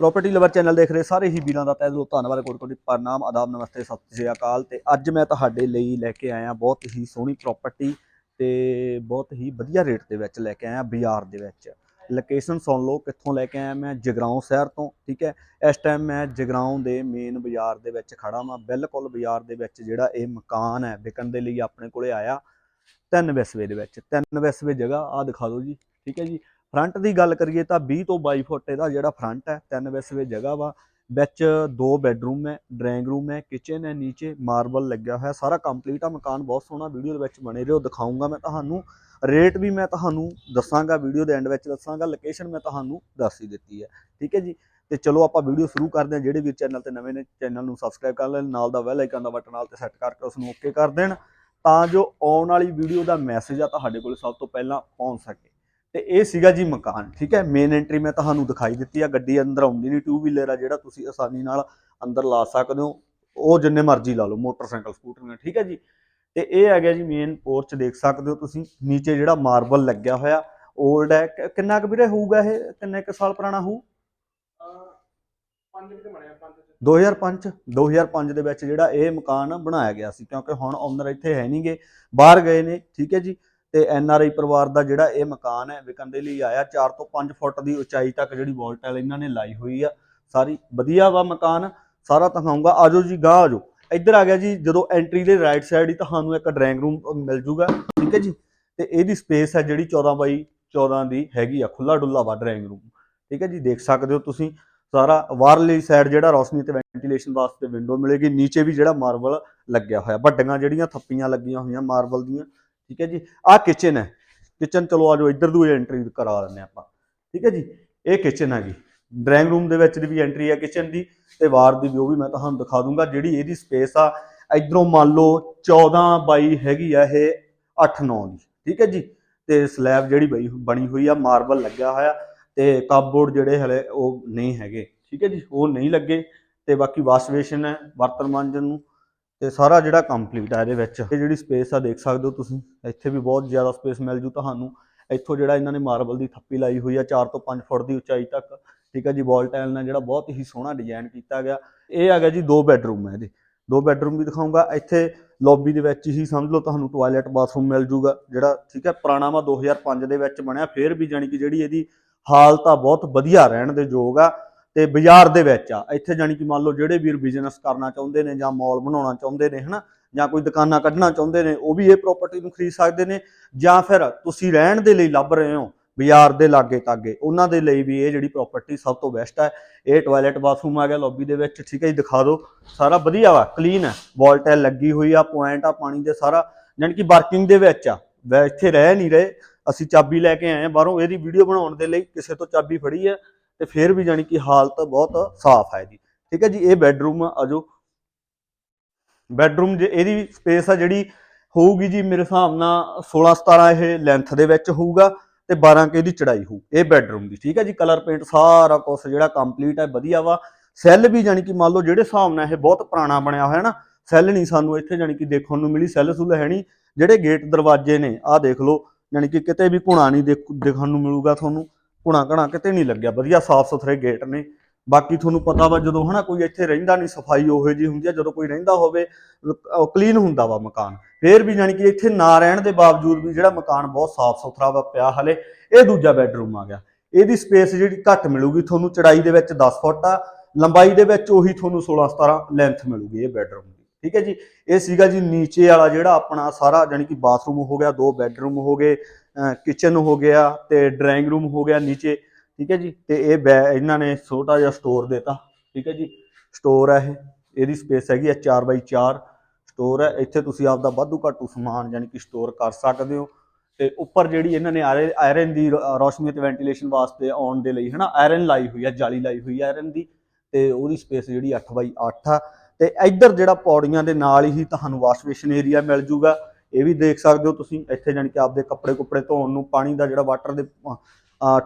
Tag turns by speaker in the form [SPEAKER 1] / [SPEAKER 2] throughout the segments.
[SPEAKER 1] Property lover channel ਦੇਖ ਰਹੇ ਸਾਰੇ ਹੀ ਵੀਰਾਂ ਦਾ ਤਹਿ ਦਿਲੋਂ ਧੰਨਵਾਦ, ਕੋਟ ਕੋਟ ਪ੍ਰਣਾਮ ਆਦਾਬ, ਨਮਸਤੇ, ਸਤਿ ਸ਼੍ਰੀ ਅਕਾਲ। ਤੇ ਅੱਜ ਮੈਂ ਤੁਹਾਡੇ ਲਈ ਲੈ ਕੇ ਆਇਆ ਬਹੁਤ ਹੀ ਸੋਹਣੀ ਪ੍ਰਾਪਰਟੀ ਤੇ ਬਹੁਤ ਹੀ ਵਧੀਆ ਰੇਟ ਦੇ ਵਿੱਚ ਲੈ ਕੇ ਆਇਆ ਬਾਜ਼ਾਰ ਦੇ ਵਿੱਚ। ਲੋਕੇਸ਼ਨ ਸੁਣ ਲਓ, ਕਿੱਥੋਂ ਲੈ ਕੇ ਆਇਆ ਮੈਂ, ਜਗਰਾਉਂ ਸ਼ਹਿਰ ਤੋਂ, ਠੀਕ ਹੈ? ਇਸ ਟਾਈਮ ਮੈਂ ਜਗਰਾਉਂ ਦੇ ਮੇਨ ਬਾਜ਼ਾਰ ਦੇ ਵਿੱਚ ਖੜਾ ਵਾਂ। ਬਿਲਕੁਲ ਬਾਜ਼ਾਰ ਦੇ ਵਿੱਚ ਜਿਹੜਾ ਇਹ ਮਕਾਨ ਹੈ, ਵਿਕਣ ਦੇ ਲਈ ਆਪਣੇ ਕੋਲੇ ਆਇਆ ਤਿੰਨ ਵਿਸਵੇ ਦੇ ਵਿੱਚ, ਤਿੰਨ ਵਿਸਵੇ ਜਗ੍ਹਾ ਆ ਦਿਖਾ ਦਿਓ ਜੀ, ਠੀਕ ਹੈ ਜੀ? ਫਰੰਟ ਦੀ ਗੱਲ ਕਰੀਏ ਤਾਂ 20 ਤੋਂ 22 ਫੁੱਟ ਇਹਦਾ ਜਿਹੜਾ ਫਰੰਟ ਹੈ, ਤਿੰਨ ਵਿਸਵੇ ਜਗ੍ਹਾ ਵਾ, ਵਿੱਚ ਦੋ ਬੈੱਡਰੂਮ ਹੈ, ਡਰਾਇੰਗ ਰੂਮ ਹੈ, ਕਿਚਨ ਹੈ, ਨੀਚੇ ਮਾਰਬਲ ਲੱਗਿਆ ਹੋਇਆ, ਸਾਰਾ ਕੰਪਲੀਟ ਆ, ਮਕਾਨ ਬਹੁਤ ਸੋਹਣਾ ਵੀਡੀਓ ਦੇ ਵਿੱਚ ਬਣੇ ਰਹੋ, ਦਿਖਾਉਂਗਾ ਮੈਂ ਤੁਹਾਨੂੰ, ਰੇਟ ਵੀ ਮੈਂ ਤੁਹਾਨੂੰ ਦੱਸਾਂਗਾ, ਵੀਡੀਓ ਦੇ ਐਂਡ ਵਿੱਚ ਦੱਸਾਂਗਾ ਲੋਕੇਸ਼ਨ ਮੈਂ ਤੁਹਾਨੂੰ ਦੱਸ ਹੀ ਦਿੱਤੀ ਹੈ, ਠੀਕ ਹੈ ਜੀ? ਤੇ ਚਲੋ ਆਪਾਂ ਵੀਡੀਓ ਸ਼ੁਰੂ ਕਰਦੇ ਹਾਂ, ਜਿਹੜੇ ਵੀ ਚੈਨਲ ਤੇ ਨਵੇਂ ਨੇ, ਚੈਨਲ ਨੂੰ ਸਬਸਕ੍ਰਾਈਬ ਕਰ ਲੈਣ, ਨਾਲ ਦਾ ਬੈਲ ਆਈਕਨ ਦਾ ਬਟਨ ਨਾਲ ਤੇ ਸੈੱਟ ਕਰਕੇ ਉਸ ਨੂੰ ਓਕੇ ਕਰ ਦੇਣ, ਤਾਂ ਜੋ ਆਉਣ ਵਾਲੀ ਵੀਡੀਓ ਦਾ ਮੈਸੇਜ ਆ ਤੁਹਾਡੇ ਕੋਲ ਸਭ ਤੋਂ ਪਹਿਲਾਂ ਪਹੁੰਚ ਸਕੇ। ਤੇ ਇਹ ਸੀਗਾ ਜੀ ਮਕਾਨ, ਠੀਕ ਹੈ? ਮੇਨ ਐਂਟਰੀ ਮੈਂ ਤੁਹਾਨੂੰ ਦਿਖਾਈ ਦਿੱਤੀ ਆ, ਗੱਡੀ ਅੰਦਰ ਆਉਂਦੀ ਨਹੀਂ ਟੂ ਵੀਲਰ ਆ ਜਿਹੜਾ ਤੁਸੀਂ ਆਸਾਨੀ ਨਾਲ ਅੰਦਰ ਲਾ ਸਕਦੇ ਹੋ। ਉਹ ਜਿੰਨੇ ਮਰਜ਼ੀ ਲਾ ਲਓ, ਮੋਟਰਸਾਈਕਲ ਸਕੂਟਰ ਠੀਕ ਹੈ ਜੀ? ਤੇ ਇਹ ਹੈਗਾ ਜੀ ਮੇਨ ਪੋਰਚ ਦੇਖ ਸਕਦੇ ਹੋ ਤੁਸੀਂ, ਨੀਚੇ ਜਿਹੜਾ ਮਾਰਬਲ ਲੱਗਿਆ ਹੋਇਆ 올ਡ ਹੈ ਕਿੰਨਾ ਕੁ ਵੀਰੇ ਹੋਊਗਾ ਇਹ? ਕਿੰਨੇ ਕੁ ਸਾਲ ਪੁਰਾਣਾ ਹੋਊ?
[SPEAKER 2] ਪੰਜ ਕਿਤੇ ਪੰਜ ਚ
[SPEAKER 1] 2005 2005 ਦੇ ਵਿੱਚ ਜਿਹੜਾ ਇਹ ਮਕਾਨ ਬਣਾਇਆ ਗਿਆ ਸੀ, ਕਿਉਂਕਿ ਹੁਣ ਓਨਰ ਇੱਥੇ ਹੈ ਨਹੀਂਗੇ ਬਾਹਰ ਗਏ ਨੇ, ਠੀਕ ਹੈ ਜੀ? ਤੇ ਐਨ ਆਰ ਆਈ ਪਰਿਵਾਰ ਦਾ ਜਿਹੜਾ ਇਹ ਮਕਾਨ ਹੈ, ਵਿਕਣ ਦੇ ਲਈ ਆਇਆ 4 ਤੋਂ 5 ਫੁੱਟ ਦੀ ਉਚਾਈ ਤੱਕ ਜਿਹੜੀ ਵਾਲ ਟਾਈਲ ਇਹਨਾਂ ਨੇ ਲਾਈ ਹੋਈ ਆ। ਸਾਰੀ ਵਧੀਆ ਵਾ ਮਕਾਨ, ਸਾਰਾ ਦਿਖਾਉਂਗਾ ਆਜੋ ਜੀ, ਗਾਹ ਆਜੋ। ਇੱਧਰ ਆ ਗਿਆ ਜੀ, ਜਦੋਂ ਐਂਟਰੀ ਦੇ ਰਾਈਟ ਸਾਈਡ ਹੀ ਤੁਹਾਨੂੰ ਇੱਕ ਡਰਾਇੰਗ ਰੂਮ ਮਿਲ ਜੂਗਾ। ਠੀਕ ਹੈ ਜੀ? ਤੇ ਇਹਦੀ ਸਪੇਸ ਹੈ ਜਿਹੜੀ 14 ਬਾਈ 14 ਦੀ ਹੈਗੀ ਆ ਖੁੱਲਾ ਡੁੱਲਾ ਵਾ ਡਰਾਇੰਗ ਰੂਮ ਠੀਕ ਹੈ ਜੀ? ਦੇਖ ਸਕਦੇ ਹੋ ਤੁਸੀਂ, ਸਾਰਾ ਬਾਹਰਲੀ ਸਾਈਡ ਜਿਹੜਾ ਰੋਸ਼ਨੀ ਤੇ ਵੈਂਟੀਲੇਸ਼ਨ ਵਾਸਤੇ ਵਿੰਡੋ ਮਿਲੇਗੀ। ਨੀਚੇ ਵੀ ਜਿਹੜਾ ਮਾਰਬਲ ਲੱਗਿਆ ਹੋਇਆ, ਵੱਡੀਆਂ ਜਿਹੜੀਆਂ ਥੱਪੀਆਂ ਲੱਗੀਆਂ ਹੋਈਆਂ ਮਾਰਬਲ ਦੀਆਂ। ਠੀਕ ਹੈ ਜੀ? ਆਹ ਕਿਚਨ ਹੈ। ਕਿਚਨ ਚਲੋ ਆਜੋ ਇੱਧਰ ਦੀ ਐਂਟਰੀ ਕਰਾ ਦਿੰਦੇ ਆਪਾਂ। ਠੀਕ ਹੈ ਜੀ? ਇਹ ਕਿਚਨ ਹੈਗੀ। ਡਰਾਇੰਗ ਰੂਮ ਦੇ ਵਿੱਚ ਦੀ ਵੀ ਐਂਟਰੀ ਹੈ ਕਿਚਨ ਦੀ ਤੇ ਬਾਹਰ ਦੀ ਵੀ ਉਹ ਵੀ ਮੈਂ ਤੁਹਾਨੂੰ ਦਿਖਾ ਦੂੰਗਾ ਜਿਹੜੀ ਇਹਦੀ ਸਪੇਸ ਆ। ਇਧਰੋਂ ਮੰਨ ਲਓ 14 ਬਾਈ ਹੈਗੀ ਆ ਇਹ 8 9 ਦੀ। ਠੀਕ ਹੈ ਜੀ? ਤੇ ਸਲੈਬ ਜਿਹੜੀ ਬਈ ਬਣੀ ਹੋਈ ਆ ਮਾਰਬਲ ਲੱਗਿਆ ਹੋਇਆ ਤੇ ਕਾਪਬੋਰਡ ਜਿਹੜੇ ਹਲੇ ਉਹ ਨਹੀਂ ਹੈਗੇ। ਠੀਕ ਹੈ ਜੀ? ਉਹ ਨਹੀਂ ਲੱਗੇ ਤੇ ਬਾਕੀ ਵਾਸ਼ ਬੇਸਿਨ ਹੈ ਬਰਤਨ ਮਾਂਜਣ ਨੂੰ। ਤੇ ਸਾਰਾ ਜਿਹੜਾ ਕੰਪਲੀਟ ਆ ਇਹਦੇ ਵਿੱਚ। ਇਹ ਜਿਹੜੀ ਸਪੇਸ ਆ ਦੇਖ ਸਕਦੇ ਹੋ ਤੁਸੀਂ, ਇੱਥੇ ਵੀ ਬਹੁਤ ਜ਼ਿਆਦਾ ਸਪੇਸ ਮਿਲ ਜੂ ਤੁਹਾਨੂੰ। ਇੱਥੋਂ ਜਿਹੜਾ ਇਹਨਾਂ ਨੇ ਮਾਰਬਲ ਦੀ ਥੱਪੀ ਲਾਈ ਹੋਈ ਆ 4 ਤੋਂ 5 ਫੁੱਟ ਦੀ ਉਚਾਈ ਤੱਕ। ਠੀਕ ਆ ਜੀ ਵਾਲ ਟਾਈਲ ਨਾਲ ਜਿਹੜਾ ਬਹੁਤ ਹੀ ਸੋਹਣਾ ਡਿਜ਼ਾਈਨ ਕੀਤਾ ਗਿਆ। ਇਹ ਹੈਗਾ ਜੀ ਦੋ ਬੈੱਡਰੂਮ ਹੈ ਇਹਦੇ। ਦੋ ਬੈੱਡਰੂਮ ਵੀ ਦਿਖਾਉਂਗਾ। ਇੱਥੇ ਲੌਬੀ ਦੇ ਵਿੱਚ ਹੀ ਸਮਝ ਲਓ ਤੁਹਾਨੂੰ ਟਾਇਲਟ ਬਾਥਰੂਮ ਮਿਲ ਜੂਗਾ, ਜਿਹੜਾ ਠੀਕ ਹੈ ਪੁਰਾਣਾ ਵਾ 2005 ਦੇ ਵਿੱਚ ਬਣਿਆ। ਫੇਰ ਵੀ ਜਾਣੀ ਕਿ ਜਿਹੜੀ ਇਹਦੀ ਹਾਲਤ ਆ ਬਹੁਤ ਵਧੀਆ ਰਹਿਣ ਦੇ ਯੋਗ ਆ। ਤੇ ਬਾਜ਼ਾਰ ਦੇ ਵਿੱਚ ਆ। ਇੱਥੇ ਜਾਣੀ ਕਿ ਮੰਨ ਲਓ ਜਿਹੜੇ ਵੀਰ ਬਿਜ਼ਨਸ ਕਰਨਾ ਚਾਹੁੰਦੇ ਨੇ ਜਾਂ ਮਾਲ ਬਣਾਉਣਾ ਚਾਹੁੰਦੇ ਨੇ, ਹਨਾ, ਜਾਂ ਕੋਈ ਦੁਕਾਨਾਂ ਕੱਢਣਾ ਚਾਹੁੰਦੇ ਨੇ, ਉਹ ਵੀ ਇਹ ਪ੍ਰਾਪਰਟੀ ਨੂੰ ਖਰੀਦ ਸਕਦੇ ਨੇ ਜਾਂ ਫਿਰ ਤੁਸੀਂ ਰਹਿਣ ਦੇ ਲਈ ਲੱਭ ਰਹੇ ਹੋ ਬਾਜ਼ਾਰ ਦੇ ਲਾਗੇ ਤਾਗੇ, ਉਹਨਾਂ ਦੇ ਲਈ ਵੀ ਇਹ ਜਿਹੜੀ ਪ੍ਰਾਪਰਟੀ ਸਭ ਤੋਂ ਬੈਸਟ ਹੈ ਇਹ ਟਾਇਲਟ ਬਾਥਰੂਮ ਆ ਗਿਆ ਲੌਬੀ ਦੇ ਵਿੱਚ, ਠੀਕ ਹੈ ਜੀ, ਦਿਖਾ ਦਿਓ। ਸਾਰਾ ਵਧੀਆ ਵਾ ਕਲੀਨ ਹੈ ਵਾਲ ਟਾਇਲ ਲੱਗੀ ਹੋਈ ਆ ਪੁਆਇੰਟ ਆ, ਪਾਣੀ ਦੇ ਸਾਰਾ, ਜਾਣੀ ਕਿ ਵਰਕਿੰਗ ਦੇ ਵਿੱਚ ਆ। ਵੈ, ਇੱਥੇ ਰਹਿ ਨਹੀਂ ਰਹੇ, ਅਸੀਂ ਚਾਬੀ ਲੈ ਕੇ ਆਏ ਆ, ਬਾਹਰੋਂ ਇਹਦੀ ਵੀਡੀਓ ਬਣਾਉਣ ਦੇ ਲਈ ਕਿਸੇ ਤੋਂ ਚਾਬੀ ਫੜੀ ਹੈ ਤੇ ਫਿਰ ਵੀ ਜਾਣੀ ਕਿ ਹਾਲਤ ਬਹੁਤ ਸਾਫ਼ ਹੈ ਜੀ ਠੀਕ ਹੈ ਜੀ, ਇਹ ਬੈੱਡਰੂਮ ਆ ਆਜੋ ਬੈੱਡਰੂਮ ਜੇ ਇਹਦੀ ਸਪੇਸ ਆ ਜਿਹੜੀ ਹੋਊਗੀ ਜੀ ਮੇਰੇ ਹਿਸਾਬ ਨਾਲ 16 17 ਇਹ ਲੈਂਥ ਦੇ ਵਿੱਚ ਹੋਊਗਾ ਤੇ 12 ਕੇ ਦੀ ਚੜਾਈ ਹੋਊ, ਇਹ ਬੈੱਡਰੂਮ ਦੀ। ਠੀਕ ਹੈ ਜੀ ਕਲਰ ਪੇਂਟ ਸਾਰਾ ਕੁਝ ਜਿਹੜਾ ਕੰਪਲੀਟ ਹੈ ਵਧੀਆ ਵਾ। ਸੈੱਲ ਵੀ ਜਾਣੀ ਕਿ ਮੰਨ ਲਓ ਜਿਹੜੇ ਹਿਸਾਬ ਨਾਲ ਇਹ ਬਹੁਤ ਪੁਰਾਣਾ ਬਣਿਆ ਹੋਇਆ ਨਾ ਸੈੱਲ ਨਹੀਂ ਸਾਨੂੰ ਇੱਥੇ ਜਾਣੀ ਕਿ ਦੇਖਣ ਨੂੰ ਮਿਲੀ ਸੈੱਲ ਸੁੱਲ ਹੈ ਨਹੀਂ। ਜਿਹੜੇ ਗੇਟ ਦਰਵਾਜ਼ੇ ਨੇ, ਆਹ ਦੇਖ ਲਓ, ਜਾਣੀ ਕਿ ਕਿਤੇ ਵੀ ਘੁਣਾ ਨਹੀਂ ਦੇਖ- ਦੇਖਣ ਨੂੰ ਮਿਲੂਗਾ ਤੁਹਾਨੂੰ। ਘੁਣਾ ਘਣਾ ਕਿਤੇ ਨਹੀਂ ਲੱਗਿਆ। ਵਧੀਆ ਸਾਫ਼ ਸੁਥਰੇ ਗੇਟ ਨੇ। ਬਾਕੀ ਤੁਹਾਨੂੰ ਪਤਾ ਵਾ ਜਦੋਂ ਹਨਾ ਕੋਈ ਇੱਥੇ ਰਹਿੰਦਾ ਨਹੀਂ ਸਫ਼ਾਈ ਉਹੋ ਜੀ ਹੁੰਦੀ ਆ। ਜਦੋਂ ਕੋਈ ਰਹਿੰਦਾ ਹੋਵੇ ਕਲੀਨ ਹੁੰਦਾ ਵਾ ਮਕਾਨ। ਫੇਰ ਵੀ ਜਾਣੀ ਕਿ ਇੱਥੇ ਨਾ ਰਹਿਣ ਦੇ ਬਾਵਜੂਦ ਵੀ ਜਿਹੜਾ ਮਕਾਨ ਬਹੁਤ ਸਾਫ਼ ਸੁਥਰਾ ਵਾ, ਪਿਆ ਹਲੇ, ਇਹ ਦੂਜਾ ਬੈੱਡਰੂਮ ਆ ਗਿਆ। ਇਹਦੀ ਸਪੇਸ ਜਿਹੜੀ ਘੱਟ ਮਿਲੂਗੀ ਤੁਹਾਨੂੰ, ਚੜਾਈ ਦੇ ਵਿੱਚ 10 ਫੁੱਟ ਆ, ਲੰਬਾਈ ਦੇ ਵਿੱਚ ਉਹੀ ਤੁਹਾਨੂੰ 16 17 ਲੈਂਥ ਮਿਲੂਗੀ ਇਹ ਬੈੱਡਰੂਮ ਦੀ। ਠੀਕ ਹੈ ਜੀ, ਇਹ ਸੀਗਾ ਜੀ ਨੀਚੇ ਵਾਲਾ ਜਿਹੜਾ ਆਪਣਾ ਸਾਰਾ ਜਾਣੀ ਕਿ ਬਾਥਰੂਮ ਹੋ ਗਿਆ, ਦੋ ਬੈੱਡਰੂਮ ਹੋ ਗਏ ਕਿਚਨ ਹੋ ਗਿਆ ਤੇ ਡਰਾਇੰਗ ਰੂਮ ਹੋ ਗਿਆ ਨੀਚੇ, ਠੀਕ ਹੈ ਜੀ, ਤੇ ਇਹ ਬੈ- ਇਹਨਾਂ ਨੇ ਛੋਟਾ ਜਿਹਾ ਸਟੋਰ ਦਿੱਤਾ, ਠੀਕ ਹੈ ਜੀ, ਸਟੋਰ ਹੈ ਇਹ, ਇਹਦੀ ਸਪੇਸ ਹੈਗੀ ਹੈ 4x4 ਸਟੋਰ ਹੈ, ਇੱਥੇ ਤੁਸੀਂ ਆਪਦਾ ਵਾਧੂ ਘਾਟੂ ਸਮਾਨ ਯਾਨੀ ਕਿ ਸਟੋਰ ਕਰ ਸਕਦੇ ਹੋ, ਤੇ ਉੱਪਰ ਜਿਹੜੀ ਇਹਨਾਂ ਨੇ ਆਇਰਨ ਦੀ ਰੋ- ਰੋਸ਼ਨੀ ਤੇ ਵੈਂਟੀਲੇਸ਼ਨ ਵਾਸਤੇ ਆਉਣ ਦੇ ਲਈ ਹਨਾ, ਆਇਰਨ ਲਾਈ ਹੋਈ ਹੈ, ਜਾਲੀ ਲਾਈ ਹੋਈ ਹੈ ਆਇਰਨ ਦੀ, ਤੇ ਉਹਦੀ ਸਪੇਸ ਜਿਹੜੀ 8x8 ਆ ਤੇ ਇੱਧਰ ਜਿਹੜਾ ਪੌੜੀਆਂ ਦੇ ਨਾਲ ਹੀ ਤੁਹਾਨੂੰ ਵਾਸ਼ ਬੇਸਿਨ ਏਰੀਆ ਮਿਲ ਜੂਗਾ। ਇਹ ਵੀ ਦੇਖ ਸਕਦੇ ਹੋ ਤੁਸੀਂ, ਇੱਥੇ ਜਾਣੀ ਕਿ ਆਪਦੇ ਕੱਪੜੇ ਕੁੱਪੜੇ ਧੋਣ ਨੂੰ ਪਾਣੀ ਦਾ ਜਿਹੜਾ ਵਾਟਰ ਦੇ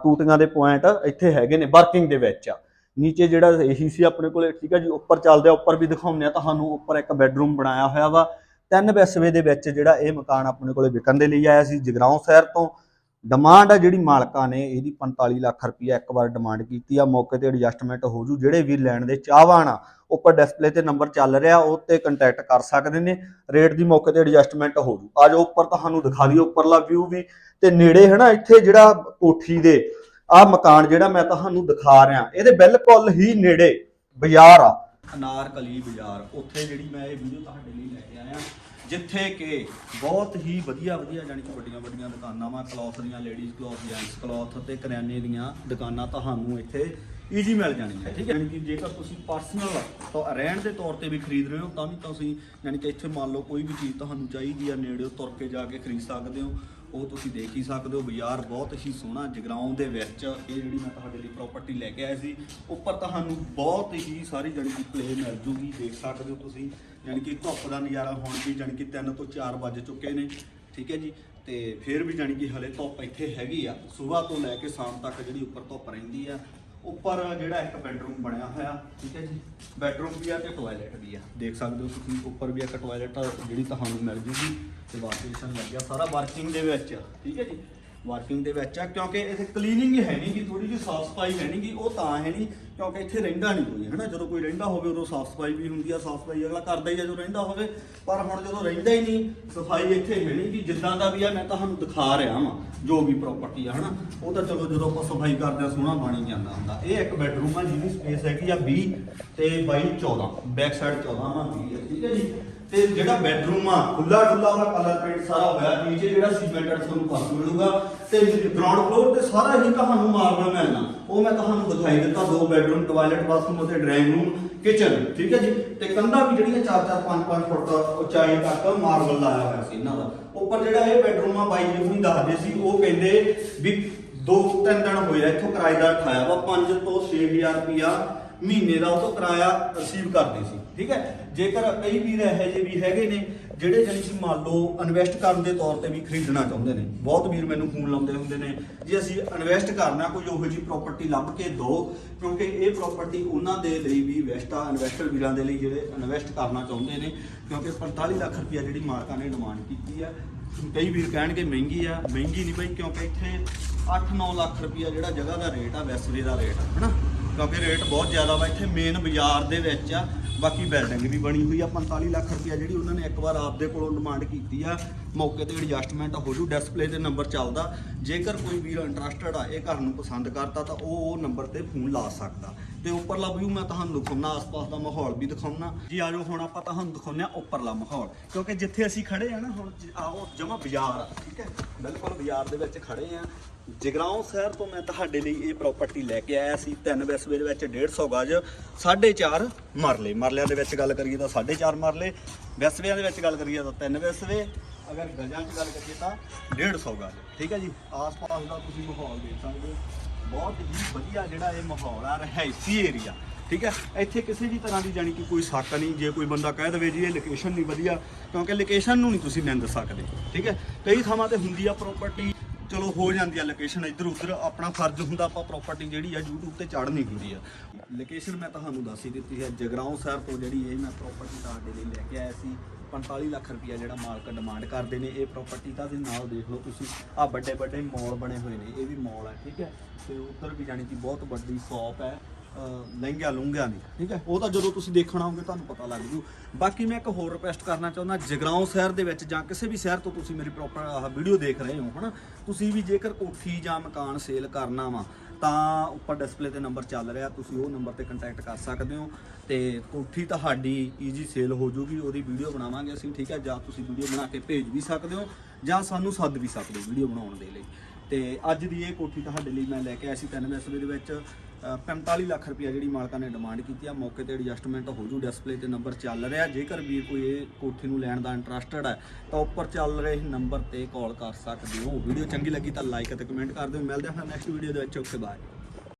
[SPEAKER 1] ਟੂਟੀਆਂ ਦੇ ਪੁਆਇੰਟ ਇੱਥੇ ਹੈਗੇ ਨੇ, ਵਰਕਿੰਗ ਦੇ ਵਿੱਚ ਆ। ਨੀਚੇ ਜਿਹੜਾ ਇਹੀ ਸੀ ਆਪਣੇ ਕੋਲੇ, ਠੀਕ ਆ ਜੀ, ਉੱਪਰ ਚੱਲਦੇ ਆ, ਉੱਪਰ ਵੀ ਦਿਖਾਉਂਦੇ ਆ ਤੁਹਾਨੂੰ, ਉੱਪਰ ਇੱਕ ਬੈੱਡਰੂਮ ਬਣਾਇਆ ਹੋਇਆ ਵਾ। ਤਿੰਨ ਬਿਸਵੇ ਦੇ ਵਿੱਚ ਜਿਹੜਾ ਇਹ ਮਕਾਨ ਆਪਣੇ ਕੋਲੇ ਵਿਕਣ ਦੇ ਲਈ ਆਇਆ ਸੀ, ਜਗਰਾਉਂ ਸ਼ਹਿਰ ਤੋਂ। ਡਿਮਾਂਡ ਆ ਜਿਹੜੀ ਮਾਲਕਾਂ ਨੇ, ਇਹਦੀ 45 ਲੱਖ ਰੁਪਈਆ ਇੱਕ ਵਾਰ ਡਿਮਾਂਡ ਕੀਤੀ ਆ, ਮੌਕੇ ਤੇ ਐਡਜਸਟਮੈਂਟ ਹੋ ਜੂ। ਜਿਹੜੇ ਵੀ ਲੈਣ ਦੇ ਚਾਹਵਾਨ ਆ, ਉੱਪਰ ਡਿਸਪਲੇ ਤੇ ਨੰਬਰ ਚੱਲ ਰਿਹਾ, ਉਹ ਤੇ ਕੰਟੈਕਟ ਕਰ ਸਕਦੇ ਨੇ। ਰੇਟ ਦੀ ਮੌਕੇ ਤੇ ਐਡਜਸਟਮੈਂਟ ਹੋ ਜੂ। ਆ ਜਾਓ ਉੱਪਰ, ਤੁਹਾਨੂੰ ਦਿਖਾ ਦਿਓ ਉੱਪਰਲਾ ਵਿਊ ਵੀ। ਤੇ ਨੇੜੇ ਹੈ ਨਾ, ਇੱਥੇ ਜਿਹੜਾ ਕੋਠੀ ਦੇ ਆ ਮਕਾਨ ਜਿਹੜਾ ਮੈਂ ਤੁਹਾਨੂੰ ਦਿਖਾ ਰਿਹਾ, ਇਹਦੇ ਬਿਲਕੁਲ ਹੀ ਨੇੜੇ ਬਾਜ਼ਾਰ ਆ। ਅਨਾਰਕਲੀ ਬਾਜ਼ਾਰ, ਉੱਥੇ ਜਿਹੜੀ ਮੈਂ ਇਹ ਵੀਡੀਓ ਤੁਹਾਡੇ ਲਈ ਲੈ ਕੇ ਆਇਆ। ਜਿੱਥੇ ਕਿ ਬਹੁਤ ਹੀ ਵਧੀਆ ਵਧੀਆ ਜਾਨੀ ਕਿ ਵੱਡੀਆਂ ਵੱਡੀਆਂ ਦੁਕਾਨਾਂ ਵਾ ਕਲੌਥ ਦੀਆਂ ਲੇਡੀਜ਼ ਕਲੌਥ ਜੈਂਟਸ ਕਲੌਥ ਤੇ ਕਰਿਆਨੇ ਦੀਆਂ ਦੁਕਾਨਾਂ ਤੁਹਾਨੂੰ ਇੱਥੇ ਈਜ਼ੀ ਮਿਲ ਜਾਣਗੀਆਂ, ਠੀਕ ਹੈ? ਯਾਨੀ ਕਿ ਜੇਕਰ ਤੁਸੀਂ ਪਰਸਨਲ ਤਾਂ ਰਹਿਣ ਦੇ ਤੌਰ ਤੇ ਵੀ ਖਰੀਦ ਰਹੇ ਹੋ, ਤਾਂ ਵੀ ਤੁਸੀਂ ਯਾਨੀ ਕਿ ਇੱਥੇ ਮੰਨ ਲਓ ਕੋਈ ਵੀ ਚੀਜ਼ ਤੁਹਾਨੂੰ ਚਾਹੀਦੀ ਆ ਨੇੜੇ ਤੁਰ ਕੇ ਜਾ ਕੇ ਖਰੀਦ ਸਕਦੇ ਹੋ। ਉਹ ਤੁਸੀਂ ਦੇਖ ਹੀ ਸਕਦੇ ਹੋ, ਬਾਜ਼ਾਰ ਬਹੁਤ ਹੀ ਸੋਹਣਾ ਜਗਰਾਉਂ ਦੇ ਵਿੱਚ ਇਹ ਜਿਹੜੀ ਮੈਂ ਤੁਹਾਡੇ ਲਈ ਪ੍ਰਾਪਰਟੀ ਲੈ ਕੇ ਆਇਆ ਸੀ, ਉੱਪਰ ਤੁਹਾਨੂੰ ਬਹੁਤ ਹੀ ਸਾਰੀ ਜਾਣੀ ਕਿ ਪਲੇ ਮਿਲ ਜੂਗੀ, ਦੇਖ ਸਕਦੇ ਹੋ ਤੁਸੀਂ, ਜਾਣੀ ਕਿ ਧੁੱਪ ਦਾ ਨਜ਼ਾਰਾ ਹੋਣ ਵੀ ਜਾਣੀ ਕਿ 3 ਤੋਂ 4 ਵੱਜ ਚੁੱਕੇ ਨੇ, ਠੀਕ ਹੈ ਜੀ, ਤੇ ਫਿਰ ਵੀ ਜਾਣੀ ਕਿ ਹਲੇ ਧੁੱਪ ਇੱਥੇ ਹੈਗੀ ਆ, ਸਵੇਰ ਤੋਂ ਲੈ ਕੇ ਸ਼ਾਮ ਤੱਕ ਜਿਹੜੀ ਉੱਪਰ ਧੁੱਪ ਰਹਿੰਦੀ ਆ ਉੱਪਰ ਜਿਹੜਾ ਇੱਕ ਬੈਡਰੂਮ ਬਣਿਆ ਹੋਇਆ, ਠੀਕ ਹੈ ਜੀ। ਬੈਡਰੂਮ ਵੀ ਆ ਤੇ ਟਾਇਲਟ ਵੀ ਆ। ਦੇਖ ਸਕਦੇ ਹੋ ਤੁਸੀਂ, ਉੱਪਰ ਵੀ ਇੱਕ ਟਾਇਲਟ ਜਿਹੜੀ ਤੁਹਾਨੂੰ ਮਿਲ ਜੂਗੀ। ਤੇ ਵਾਸ਼ਿੰਗ ਲੱਗਿਆ ਸਾਰਾ ਵਰਕਿੰਗ ਦੇ ਵਿੱਚ, ਠੀਕ ਹੈ ਜੀ। ਵਰਕਿੰਗ ਦੇ ਵਿੱਚ ਆ ਕਿਉਂਕਿ ਇੱਥੇ ਕਲੀਨਿੰਗ ਹੈ ਨਹੀਂ ਗੀ ਥੋੜੀ ਜਿਹੀ ਸਾਫ਼ ਸਫ਼ਾਈ ਹੈ ਨਹੀਂ ਗੀ ਉਹ ਤਾਂ ਹੈ ਨਹੀਂ ਕਿਉਂਕਿ ਇੱਥੇ ਰਹਿੰਦਾ ਨਹੀਂ ਕੋਈ ਹਨਾ? ਜਦੋਂ ਕੋਈ ਰਹਿੰਦਾ ਹੋਵੇ ਉਦੋਂ ਸਾਫ਼ ਸਫ਼ਾਈ ਵੀ ਹੁੰਦੀ ਆ ਸਾਫ਼ ਸਫ਼ਾਈ ਅਗਲਾ ਕਰਦਾ ਹੀ ਆ ਜਦੋਂ ਰਹਿੰਦਾ ਹੋਵੇ ਪਰ ਹੁਣ ਜਦੋਂ ਰਹਿੰਦਾ ਹੀ ਨਹੀਂ ਸਫ਼ਾਈ ਇੱਥੇ ਹੈ ਨਹੀਂ ਗੀ ਜਿੱਦਾਂ ਦਾ ਵੀ ਆ ਮੈਂ ਤੁਹਾਨੂੰ ਦਿਖਾ ਰਿਹਾ ਵਾਂ ਜੋ ਵੀ ਪ੍ਰਾਪਰਟੀ ਆ ਹਨਾ? ਉਹ ਤਾਂ ਚਲੋ ਜਦੋਂ ਆਪਾਂ ਸਫ਼ਾਈ ਕਰਦੇ ਆ ਸੋਹਣਾ ਬਣ ਹੀ ਜਾਂਦਾ ਹੁੰਦਾ। ਇਹ ਇੱਕ ਬੈਡਰੂਮ ਆ ਜਿਹਦੀ ਸਪੇਸ ਹੈਗੀ ਆ 20 ਤੇ 22 14 ਬੈਕ ਸਾਈਡ 14 ਵਾ 20 ਆ, ਠੀਕ ਹੈ ਜੀ? ਤੇ ਜਿਹੜਾ ਬੈਡਰੂਮ ਆ ਖੁੱਲਾ ਡੁੱਲਾ ਉਹਦਾ ਕਲਰ ਪੇਂਟ ਸਾਰਾ ਹੋਇਆ, ਨੀਚੇ ਜਿਹੜਾ ਸੀਮੈਂਟਡ ਤੁਹਾਨੂੰ ਫਰਸ਼ ਮਿਲੂਗਾ। ਤੇ ਗਰਾਊਂਡ ਫਲੋਰ ਤੇ ਸਾਰਾ ਹੀ ਤੁਹਾਨੂੰ ਮਾਰਬਲ ਮਿਲਣਾ ਉਹ ਮੈਂ ਤੁਹਾਨੂੰ ਦਿਖਾਈ ਦਿੱਤਾ, ਦੋ ਬੈਡਰੂਮ ਟਾਇਲਟ ਬਾਥਰੂਮ ਅਤੇ ਡਰਾਇੰਗ ਰੂਮ ਕਿਚਨ ਠੀਕ ਹੈ ਜੀ? ਤੇ ਕੰਧਾਂ ਵੀ ਜਿਹੜੀਆਂ 4-4 5-5 ਫੁੱਟ ਉਚਾਈ ਤੱਕ ਮਾਰਬਲ ਲਾਇਆ ਹੋਇਆ ਸੀ ਇਹਨਾਂ ਦਾ। ਉੱਪਰ ਜਿਹੜਾ ਇਹ ਬੈਡਰੂਮ ਆ, ਬਾਈ ਜੀ ਹੁਣੀ ਦੱਸਦੇ ਸੀ, ਉਹ ਕਹਿੰਦੇ ਵੀ ਦੋ ਤਿੰਨ ਦਿਨ ਹੋਏ ਆ, ਇੱਥੋਂ ਕਿਰਾਏਦਾਰ ਠਾਇਆ ਵਾ 5 ਤੋਂ 6000 ਰੁਪਿਆ ਮਹੀਨੇ ਦਾ ਉਹ ਤੋਂ ਕਿਰਾਇਆ ਰਿਸੀਵ ਕਰਦੇ ਸੀ, ਠੀਕ ਹੈ? ਜੇਕਰ ਕਈ ਵੀਰ ਇਹੋ ਜਿਹੇ ਵੀ ਹੈਗੇ ਨੇ, ਜਿਹੜੇ ਜਾਨੀ ਕਿ ਮੰਨ ਲਓ ਇਨਵੈਸਟ ਕਰਨ ਦੇ ਤੌਰ ਤੇ ਵੀ ਖਰੀਦਣਾ ਚਾਹੁੰਦੇ ਨੇ, ਬਹੁਤ ਵੀਰ ਮੈਨੂੰ ਫੋਨ ਲਾਉਂਦੇ ਹੁੰਦੇ ਨੇ, ਜੀ ਅਸੀਂ ਇਨਵੈਸਟ ਕਰਨਾ ਕੋਈ ਉਹੋ ਜਿਹੀ ਪ੍ਰਾਪਰਟੀ ਲੱਭ ਕੇ ਦਿਓ ਕਿਉਂਕਿ ਇਹ ਪ੍ਰਾਪਰਟੀ ਉਹਨਾਂ ਦੇ ਲਈ ਵੀ ਬੈਸਟ ਆ ਇਨਵੈਸਟਰ ਵੀਰਾਂ ਦੇ ਲਈ ਜਿਹੜੇ ਇਨਵੈਸਟ ਕਰਨਾ ਚਾਹੁੰਦੇ ਨੇ, ਕਿਉਂਕਿ 45 ਲੱਖ ਰੁਪਇਆ ਜਿਹੜੀ ਮਾਲਕਾਂ ਨੇ ਡਿਮਾਂਡ ਕੀਤੀ ਆ। ਕਈ ਵੀਰ ਕਹਿਣਗੇ ਮਹਿੰਗੀ ਆ, ਮਹਿੰਗੀ ਨਹੀਂ ਬਈ, ਕਿਉਂਕਿ ਇੱਥੇ 8-9 ਲੱਖ ਰੁਪਇਆ ਜਿਹੜਾ ਜਗ੍ਹਾ ਦਾ ਰੇਟ ਆ ਵੈਸਵੇ ਦਾ ਰੇਟ ਆ, ਹਨਾ? ਕਿਉਂਕਿ ਰੇਟ ਬਹੁਤ ਜ਼ਿਆਦਾ ਵਾ, ਇੱਥੇ ਮੇਨ ਬਾਜ਼ਾਰ ਦੇ ਵਿੱਚ ਆ, ਬਾਕੀ ਬਿਲਡਿੰਗ ਵੀ ਬਣੀ ਹੋਈ ਆ 45 ਲੱਖ ਰੁਪਇਆ ਜਿਹੜੀ ਉਹਨਾਂ ਨੇ ਇੱਕ ਵਾਰ ਆਪਦੇ ਕੋਲੋਂ ਡਿਮਾਂਡ ਕੀਤੀ ਆ, ਮੌਕੇ ਤੇ ਐਡਜਸਟਮੈਂਟ ਹੋ ਜੂ ਡਿਸਪਲੇ ਤੇ ਨੰਬਰ ਚੱਲਦਾ, ਜੇਕਰ ਕੋਈ ਵੀਰ ਇੰਟਰਸਟਡ ਆ, ਇਹ ਘਰ ਨੂੰ ਪਸੰਦ ਕਰਤਾ ਤਾਂ ਉਹ ਉਹ ਨੰਬਰ ਤੇ ਫੋਨ ਲਾ ਸਕਦਾ। ਤੇ ਉੱਪਰਲਾ ਵਿਊ ਮੈਂ ਤੁਹਾਨੂੰ ਦਿਖਾਉਣਾ ਆਸ-ਪਾਸ ਦਾ ਮਾਹੌਲ ਵੀ ਦਿਖਾਉਣਾ ਜੀ ਆਜੋ, ਹੁਣ ਆਪਾਂ ਤੁਹਾਨੂੰ ਦਿਖਾਉਂਦੇ ਆ ਉੱਪਰਲਾ ਮਾਹੌਲ, ਕਿਉਂਕਿ ਜਿੱਥੇ ਅਸੀਂ ਖੜੇ ਆ ਨਾ, ਹੁਣ ਜ- ਆਓ, ਜਮਾ ਬਾਜ਼ਾਰ ਆ, ਠੀਕ ਹੈ? ਬਿਲਕੁਲ ਬਾਜ਼ਾਰ ਦੇ ਵਿੱਚ ਖੜੇ ਆ ਜਗਰਾਉਂ ਸ਼ਹਿਰ ਤੋਂ ਮੈਂ ਤੁਹਾਡੇ ਲਈ ਇਹ ਪ੍ਰਾਪਰਟੀ ਲੈ ਕੇ ਆਇਆ ਸੀ। ਤਿੰਨ ਵਿਸਵੇ ਦੇ ਵਿੱਚ 150 ਗਜ 4.5 ਮਰਲੇ। ਮਰਲਿਆਂ ਦੇ ਵਿੱਚ ਗੱਲ ਕਰੀਏ ਤਾਂ 4.5 ਮਰਲੇ। ਵਿਸਵਿਆਂ ਦੇ ਵਿੱਚ ਗੱਲ ਕਰੀਏ ਤਾਂ ਤਿੰਨ ਵਿਸਵੇ ਅਗਰ ਗਜਾਂ 'ਚ ਗੱਲ ਕਰੀਏ ਤਾਂ 150 ਗਜ। ਠੀਕ ਹੈ ਜੀ? ਆਸ-ਪਾਸ ਦਾ ਤੁਸੀਂ ਮਾਹੌਲ ਦੇਖ ਸਕਦੇ ਹੋ। ਬਹੁਤ ਹੀ ਵਧੀਆ ਜਿਹੜਾ ਇਹ ਮਾਹੌਲ ਆ ਰਹਿਸੀ ਏਰੀਆ ਠੀਕ ਹੈ? ਇੱਥੇ ਕਿਸੇ ਵੀ ਤਰ੍ਹਾਂ ਦੀ ਜਾਨੀ ਕਿ ਕੋਈ ਸ਼ੱਕ ਨਹੀਂ, ਜੇ ਕੋਈ ਬੰਦਾ ਕਹਿ ਦੇਵੇ ਜੀ ਇਹ ਲੋਕੇਸ਼ਨ ਨਹੀਂ ਵਧੀਆ, ਕਿਉਂਕਿ ਲੋਕੇਸ਼ਨ ਨੂੰ ਨਹੀਂ ਤੁਸੀਂ ਨਿੰਦ ਸਕਦੇ। ਠੀਕ ਹੈ? ਕਈ ਥਾਵਾਂ ਤੇ ਹੁੰਦੀ ਆ ਪ੍ਰਾਪਰਟੀ ਚਲੋ ਹੋ ਜਾਂਦੀ ਆ ਲੋਕੇਸ਼ਨ ਇੱਧਰ ਉੱਧਰ, ਆਪਣਾ ਫਰਜ਼ ਹੁੰਦਾ ਆਪਾਂ ਪ੍ਰਾਪਰਟੀ ਜਿਹੜੀ ਆ YouTube ਤੇ ਚਾੜਨੀ ਹੁੰਦੀ ਆ। ਲੋਕੇਸ਼ਨ ਮੈਂ ਤੁਹਾਨੂੰ ਦੱਸ ਹੀ ਦਿੱਤੀ ਹੈ, ਜਗਰਾਉਂ ਸ਼ਹਿਰ ਤੋਂ ਜਿਹੜੀ ਇਹ ਮੈਂ ਪ੍ਰਾਪਰਟੀ ਤੁਹਾਡੇ ਲਈ ਲੈ ਕੇ ਆਇਆ ਸੀ 45 ਲੱਖ ਰੁਪਇਆ ਜਿਹੜਾ ਮਾਲਕ ਡਿਮਾਂਡ ਕਰਦੇ ਨੇ, ਇਹ ਪ੍ਰਾਪਰਟੀ ਦਾ ਦੇ ਨਾਲ ਦੇਖ ਲਓ ਤੁਸੀਂ ਆ ਵੱਡੇ ਵੱਡੇ ਮਾਲ ਬਣੇ ਹੋਏ ਨੇ, ਇਹ ਵੀ ਮਾਲ ਹੈ ਠੀਕ ਹੈ? ਤੇ ਉੱਧਰ ਵੀ ਜਾਣੀ ਕਿ ਬਹੁਤ ਵੱਡੀ ਸ਼ਾਪ ਹੈ। ਅਹ, ਲਹਿੰਗਿਆਂ ਲੁੰਗਿਆਂ ਠੀਕ ਹੈ? ਉਹ ਤਾਂ ਜਦੋਂ ਤੁਸੀਂ ਦੇਖਣ ਆਓਗੇ ਤੁਹਾਨੂੰ ਪਤਾ ਲੱਗ ਜੂ। ਬਾਕੀ ਮੈਂ ਇੱਕ ਹੋਰ ਰਿਕੁਐਸਟ ਕਰਨਾ ਚਾਹੁੰਦਾ, ਜਗਰਾਉਂ ਸ਼ਹਿਰ ਦੇ ਵਿੱਚ ਜਾਂ ਕਿਸੇ ਵੀ ਸ਼ਹਿਰ ਤੋਂ ਤੁਸੀਂ ਮੇਰੀ ਪ੍ਰੋਪਰ ਆਹ ਵੀਡੀਓ ਦੇਖ ਰਹੇ ਹੋ, ਹਨਾ? ਤੁਸੀਂ ਵੀ ਜੇਕਰ ਕੋਠੀ ਜਾਂ ਮਕਾਨ ਸੇਲ ਕਰਨਾ ਵਾ, ਤਾਂ ਉੱਪਰ ਡਿਸਪਲੇ ਤੇ ਨੰਬਰ ਚੱਲ ਰਿਹਾ, ਤੁਸੀਂ ਉਹ ਨੰਬਰ ਤੇ ਕੰਟੈਕਟ ਕਰ ਸਕਦੇ ਹੋ। ਤੇ ਕੋਠੀ ਤੁਹਾਡੀ ਈਜ਼ੀ ਸੇਲ ਹੋ ਜੂਗੀ, ਉਹਦੀ ਵੀਡੀਓ ਬਣਾਵਾਂਗੇ ਅਸੀਂ, ਠੀਕ ਹੈ? ਜਾਂ ਤੁਸੀਂ ਵੀਡੀਓ ਬਣਾ ਕੇ ਭੇਜ ਵੀ ਸਕਦੇ ਹੋ, ਜਾਂ ਸਾਨੂੰ ਸੱਦ ਵੀ ਸਕਦੇ ਹੋ ਵੀਡੀਓ ਬਣਾਉਣ ਦੇ ਲਈ। ਤੇ ਅੱਜ ਦੀ ਇਹ ਕੋਠੀ ਤੁਹਾਡੇ ਲਈ ਮੈਂ ਲੈ ਕੇ ਆਇਆ ਸੀ ਤਿੰਨ ਵਿਸਵੇ ਦੇ ਵਿੱਚ। 45 ਲੱਖ ਰੁਪਇਆ ਜਿਹੜੀ ਮਾਲਕਾਂ ਨੇ ਡਿਮਾਂਡ ਕੀਤੀ ਆ, ਮੌਕੇ ਤੇ ਐਡਜਸਟਮੈਂਟ ਹੋ ਜੂ ਡਿਸਪਲੇ ਤੇ ਨੰਬਰ ਚੱਲ ਰਿਹਾ। ਜੇਕਰ ਵੀਰ ਕੋਈ ਇਹ ਕੋਠੀ ਨੂੰ ਲੈਣ ਦਾ ਇੰਟਰਸਟਡ ਹੈ ਤਾਂ ਉੱਪਰ ਚੱਲ ਰਹੇ ਨੰਬਰ ਤੇ ਕਾਲ ਕਰ ਸਕਦੇ ਹੋ। ਵੀਡੀਓ ਚੰਗੀ ਲੱਗੀ ਤਾਂ ਲਾਈਕ ਅਤੇ ਕਮੈਂਟ ਕਰ ਦਿਓ। ਮਿਲਦੇ ਹਾਂ ਨੈਕਸਟ ਵੀਡੀਓ ਦੇ ਵਿੱਚ। Okay bye